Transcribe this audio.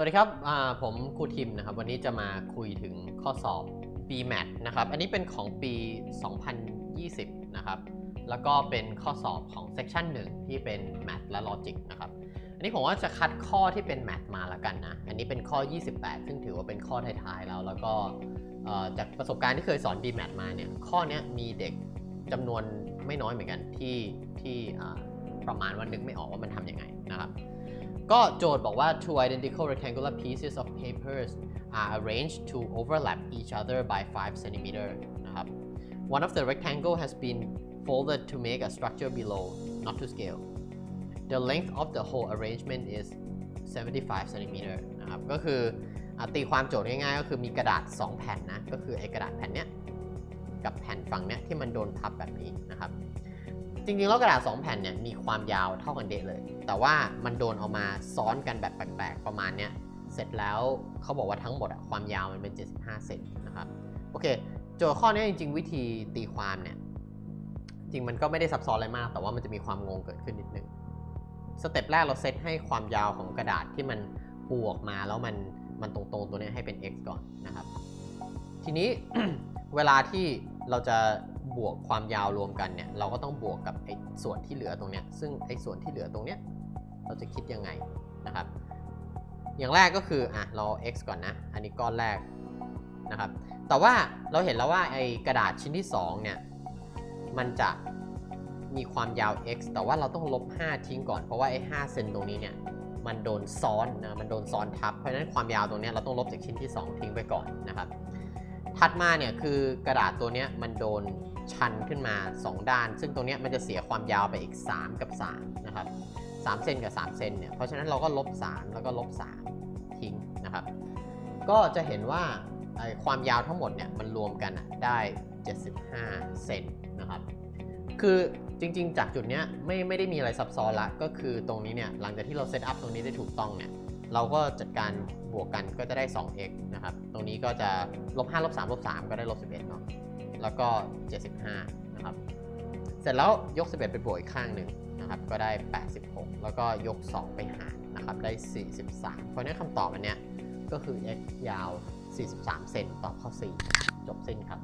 วัสดีครับผมครูทิมนะครับ วันนี้จะมาคุยถึงข้อสอบ BMAT นะครับ อันนี้เป็นของปี 2020 นะครับ แล้วก็เป็นข้อสอบของ section 1 ที่เป็น Math และ Logic นะครับ อันนี้ผมว่าจะคัดข้อที่เป็น Math มาแล้วกันนะ อันนี้เป็นข้อ 28 ซึ่งถือว่าเป็นข้อท้ายๆ แล้ว แล้วก็จากประสบการณ์ที่เคยสอน BMAT มาเนี่ย ข้อนี้มีเด็กจำนวนไม่น้อยเหมือนกันที่ที่ ประมาณว่านึกไม่ออกว่ามันทำยังไงนะครับ ก็โจทย์บอกว่า two identical rectangular pieces of papers are arranged to overlap each other by 5 centimeter นะครับ one of the rectangle has been folded to make a structure below not to scale the length of the whole arrangement is 75 centimeter นะครับ ก็คืออตีความโจทย์ง่ายๆ ก็คือมีกระดาษ 2 แผ่นนะ ก็คือไอ้กระดาษแผ่นเนี้ยกับแผ่นฝั่งเนี้ยที่มันโดนพับแบบนี้นะครับ จริงๆแล้วกระดาษ 2 แผ่นเนี่ยมีความยาวเท่ากันเดะเลย แต่ว่ามันโดนเอามาซ้อนกันแบบแปลกๆ ประมาณเนี้ย เสร็จแล้วเขาบอกว่าทั้งหมดอะความยาวมันเป็น 75 เซนนะครับ โอเค โจทย์ข้อนี้จริง ๆ วิธีตีความเนี่ย จริงมันก็ไม่ได้ซับซ้อนอะไรมาก แต่ว่ามันจะมีความงงเกิดขึ้นนิดนึง สเต็ปแรกเราเซตให้ความยาวของกระดาษที่มันปูออกมาแล้วมันมันตรงๆตัวเนี้ยให้เป็น x ก่อนนะครับ ทีนี้เวลาที่เราจะ บวกความยาวรวมกันเนี่ยเราก็ต้องบวกกับไอ้ส่วนที่เหลือตรงเนี้ยซึ่งไอ้ส่วนที่เหลือตรงเนี้ยเราจะคิดยังไงนะครับ อย่างแรกก็คืออะเรา x ก่อนนะ อันนี้ก้อนแรกนะครับ แต่ว่าเราเห็นแล้วว่าไอ้กระดาษชิ้นที่2เนี่ยมันจะมีความยาว x แต่ว่าเราต้องลบ 5 ทิ้งก่อน เพราะว่าไอ้5เซนตรงนี้เนี่ยมันโดนซ้อนนะมันโดนซ้อนทับ เพราะฉะนั้นความยาวตรงเนี้ยเราต้องลบจากชิ้นที่ 2 ทิ้งไปก่อนนะครับ ถัดมาเนี่ยคือกระดาษตัวเนี้ยมันโดน ชันขึ้นมา 2 ด้าน ซึ่งตรงนี้มันจะเสียความยาวไปอีก 3 กับ3นะครับ3เซนกับ3เซนเนี่ยเพราะฉะนั้นเราก็ลบ 3 แล้วก็ลบ 3 ทิ้งนะครับ ก็จะเห็นว่าความยาวทั้งหมดเนี่ยมันรวมกันได้ 75 เซนนะครับคือจริง ๆ จากจุดเนี้ยไม่ไม่ได้มีอะไรซับซ้อนละก็คือตรงนี้เนี่ยหลังจากที่เราเซตอัพตรงนี้ได้ถูกต้องเนี่ย เราก็จัดการบวกกันก็จะได้ 2x นะครับ ตรงนี้ก็จะลบ5ลบ3ลบ3ก็ได้ลบ11เนาะ แล้วก็ 75 นะครับ เสร็จแล้วยก 11 ไปบวกอีกข้างหนึ่งนะครับ ก็ได้ 86 แล้วก็ยก 2 ไปหารนะครับ ได้ 43 เพราะนั้นคำตอบอันเนี้ยก็คือ x ยาว 43 เซนตอบข้อ 4 จบสิ้นครับ